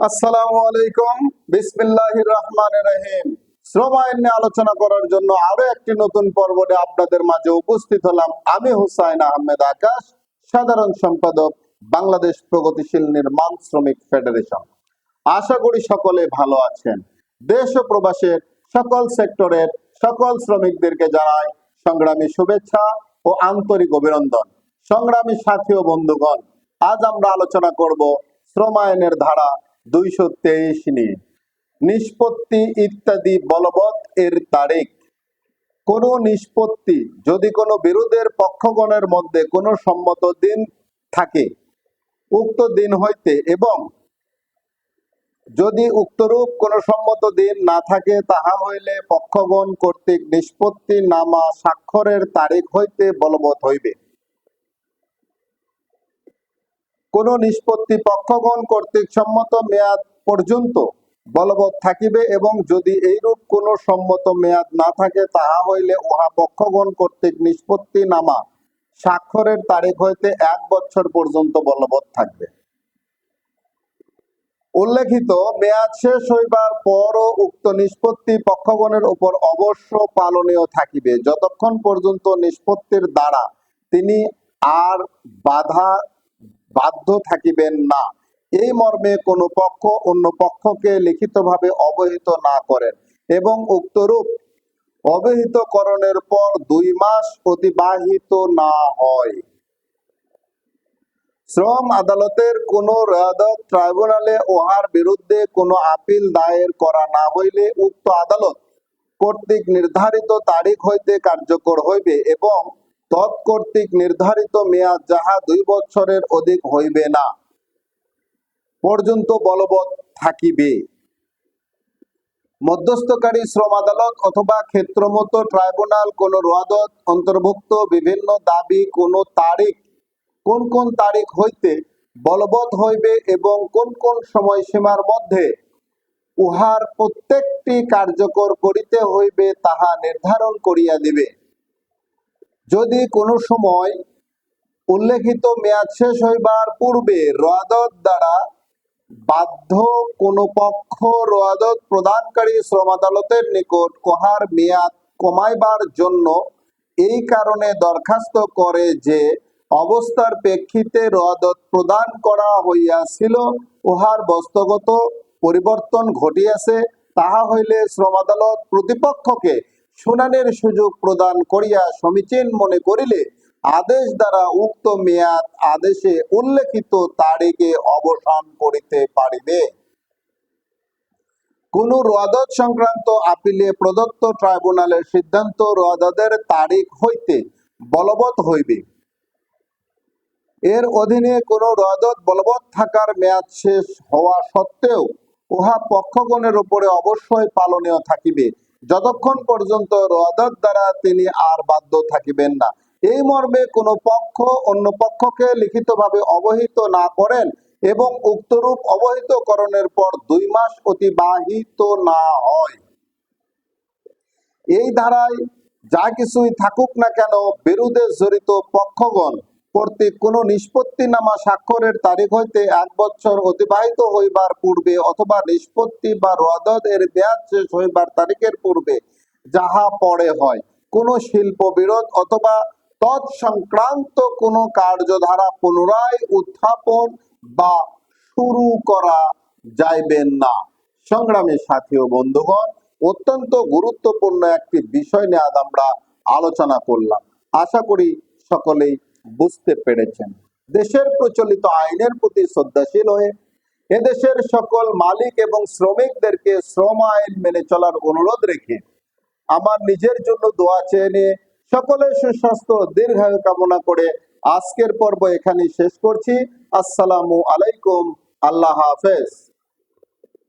আসসালামু আলাইকুম। বিসমিল্লাহির রহমানির রহিম। শ্রম আইন নিয়ে আলোচনা করার জন্য আরও একটি নতুন পর্বতে আপনাদের মাঝে উপস্থিত হলাম। আমি হুসাইন আহমেদ আকাশ, সাধারণ সম্পাদক, বাংলাদেশ প্রগতিশীল নির্মাণ শ্রমিক ফেডারেশন। আশা করি সকলে ভালো আছেন। দেশ ও প্রবাসের সকল সেক্টরের সকল শ্রমিকদেরকে জানাই সংগ্রামী শুভেচ্ছা ও আন্তরিক অভিনন্দন। সংগ্রামী সাথী ও বন্ধুগণ, আজ আমরা আলোচনা করব শ্রম আইনের ধারা দুইশো তেইশ নিয়ে নিষ্পত্তি ইত্যাদি বলবৎ এর তারিখ। কোন নিষ্পত্তি যদি কোনো বিরোধের পক্ষগণের মধ্যে কোনো সম্মত দিন থাকে, উক্ত দিন হইতে এবং যদি উক্তরূপ কোন সম্মত দিন না থাকে, তাহা হইলে পক্ষগণ কর্তৃক নিষ্পত্তি নামা স্বাক্ষরের তারিখ হইতে বলবৎ হইবে। কোন নিষ্পত্তি পক্ষগণ কর্তৃক সম্মত মেয়াদ পর্যন্ত বলবৎ থাকিবে এবং যদি এইরূপ কোন সম্মত মেয়াদ না থাকে, তাহা হইলে উহা পক্ষগণ কর্তৃক নিষ্পত্তি নামা স্বাক্ষরের তারিখ হইতে এক বছর পর্যন্ত বলবৎ থাকবে। উল্লেখিত, মেয়াদ শেষ হইবার পরও উক্ত নিষ্পত্তি পক্ষগণের উপর অবশ্য পালনীয় থাকিবে। যতক্ষণ পর্যন্ত নিষ্পত্তির দ্বারা তিনি আর বাধা বাধ্য থাকিবেন না। এই মর্মে কোন পক্ষ অন্য পক্ষকে লিখিতভাবে অবহিত না করেন এবং উক্তরূপ, অবহিতকরণের পর দুই মাস অতিবাহিত না হয়। শ্রম আদালতের কোন রায়দত ট্রাইব্যুনালে উহার বিরুদ্ধে কোনো আপিল দায়ের করা না হইলে উক্ত আদালত কর্তৃক নির্ধারিত তারিখ হইতে কার্যকর হইবে এবং তৎকর্তৃক নির্ধারিত মেয়াদ যাহা দুই বছরের অধিক হইবে না পর্যন্ত বলবৎ থাকিবে। মধ্যস্থকারী শ্রম আদালত অথবা ক্ষেত্রমতো ট্রাইব্যুনাল কোন রোয়াদত অন্তর্ভুক্ত বিভিন্ন দাবি কোন তারিখ, কোন কোন তারিখ হইতে বলবৎ হইবে এবং কোন কোন সময়সীমার মধ্যে উহার প্রত্যেকটি কার্যকর করিতে হইবে তাহা নির্ধারণ করিয়া দিবে। যদি কোনো সময় উল্লেখিত মেয়াদ শেষ হইবার পূর্বে রোয়াদত দ্বারা বাধ্য কোন পক্ষ রোয়াদত প্রদানকারী শ্রম আদালতের নিকট কোহার মেয়াদ কমাইবার জন্য এই কারণে দরখাস্ত করে যে অবস্থার প্রেক্ষিতে রোয়াদত প্রদান করা হইয়াছিল, উহার বস্তুগত পরিবর্তন ঘটিয়াছে, তাহা হইলে শ্রম আদালত প্রতিপক্ষকে শুনানির সুযোগ প্রদান করিয়া সমীচীন মনে করিলে আদেশ দ্বারা উক্ত মেয়াদ আদেশে উল্লেখিত তারিখে অবসান করিতে পারিবে। কোন রোয়াদত সংক্রান্ত আপিলে প্রদত্ত ট্রাইব্যুনালের সিদ্ধান্ত রোয়াদতের তারিখ হইতে বলবৎ হইবে। এর অধীনে কোন রোয়াদত বলবৎ থাকার মেয়াদ শেষ হওয়া সত্ত্বেও উহা পক্ষগণের উপরে অবশ্যই পালনীয় থাকিবে। যতক্ষণ পর্যন্ত রোয়াদত দ্বারা তিনি আর বাধ্য থাকিবেন না। এই মর্মে কোনো পক্ষ অন্য পক্ষকে লিখিতভাবে অবহিত না করেন এবং উক্তরূপ অবহিতকরণের পর দুই মাস অতিবাহিত না হয়। এই ধারায় যা কিছুই থাকুক না কেন বিরুদ্ধে জড়িত পক্ষগণ কর্তৃক কোন নিষ্পত্তিনামা স্বাক্ষরের তারিখ হইতে এক বছর অতিবাহিত হইবার পূর্বে অথবা নিষ্পত্তি বা রোয়াদত এর মেয়াদ শেষ হইবার তারিখের পূর্বে যাহা পরে হয়। কোন শিল্প বিরোধ অথবা তৎসংক্রান্ত কোন কার্যধারা পুনরায় উত্থাপন বা শুরু করা যাইবেন না। সংগ্রামী সাথী ও বন্ধুগণ, অত্যন্ত গুরুত্বপূর্ণ একটি বিষয় নিয়ে আজ আমরা আলোচনা করলাম। আশা করি সকলেই বুঝতে পেরেছেন। দেশের প্রচলিত আইনের প্রতি শ্রদ্ধাশীল হয়ে এদেশের সকল মালিক এবং শ্রমিকদেরকে শ্রম আইন মেনে চলার অনুরোধ রেখে আমার নিজের জন্য দোয়া চেয়ে নিয়ে সকলের সুস্বাস্থ্য, দীর্ঘায়ু কামনা করে আজকের পর্ব এখানে শেষ করছি। আসসালামু আলাইকুম। আল্লাহ হাফেজ।